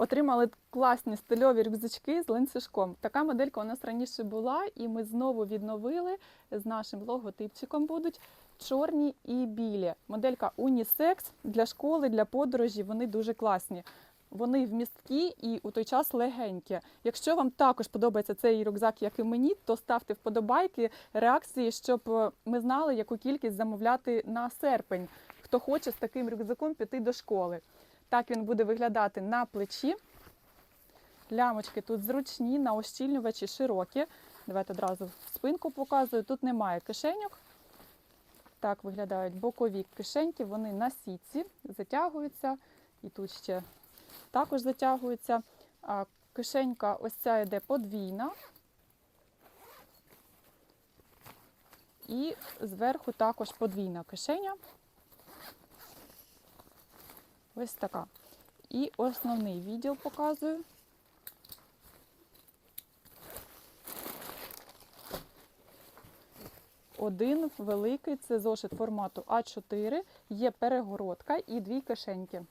Отримали класні стильові рюкзачки з ланцюжком. Така моделька у нас раніше була, і ми знову відновили з нашим логотипчиком будуть чорні і білі. Моделька унісекс для школи, для подорожі. Вони дуже класні. Вони вмісткі і у той час легенькі. Якщо вам також подобається цей рюкзак, як і мені, то ставте вподобайки, реакції, щоб е, ми знали, яку кількість замовляти на серпень. Хто хоче з таким рюкзаком піти до школи. Так він буде виглядати на плечі. Лямочки тут зручні, на ощільнювачі широкі. Давайте одразу спинку показую. Тут немає кишеньок. Так виглядають бокові кишеньки, вони на сітці затягуються. І тут ще також затягуються. А кишенька ось ця йде подвійна. І зверху також подвійна кишеня. Ось така. І основний відділ показую. Один великий, це зошит формату А4, є перегородка і дві кишеньки.